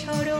choro.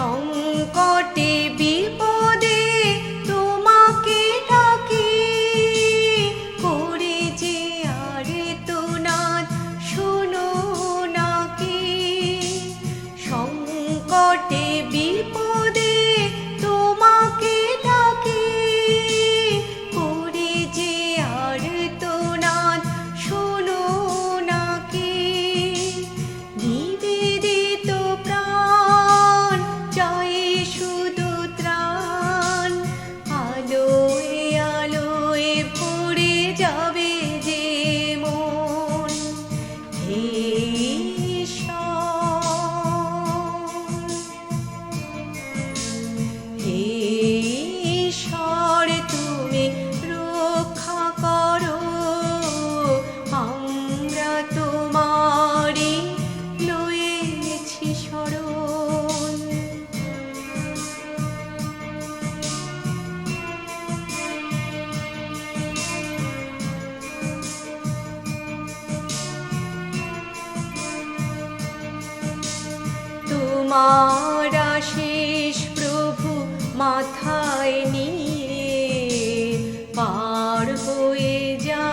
không có Jesus. তোমার শেষ প্রভু মাথায় নিয়ে পার হয়ে যা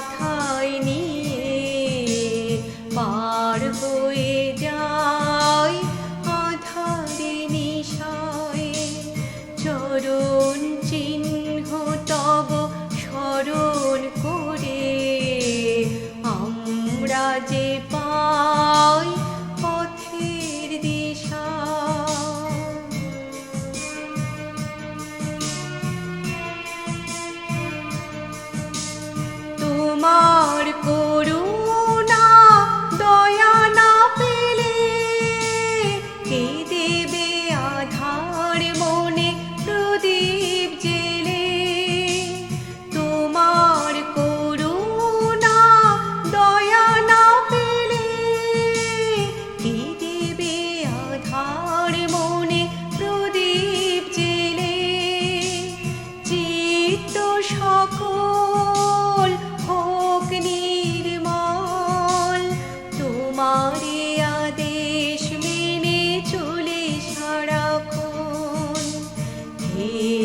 কথা Peace.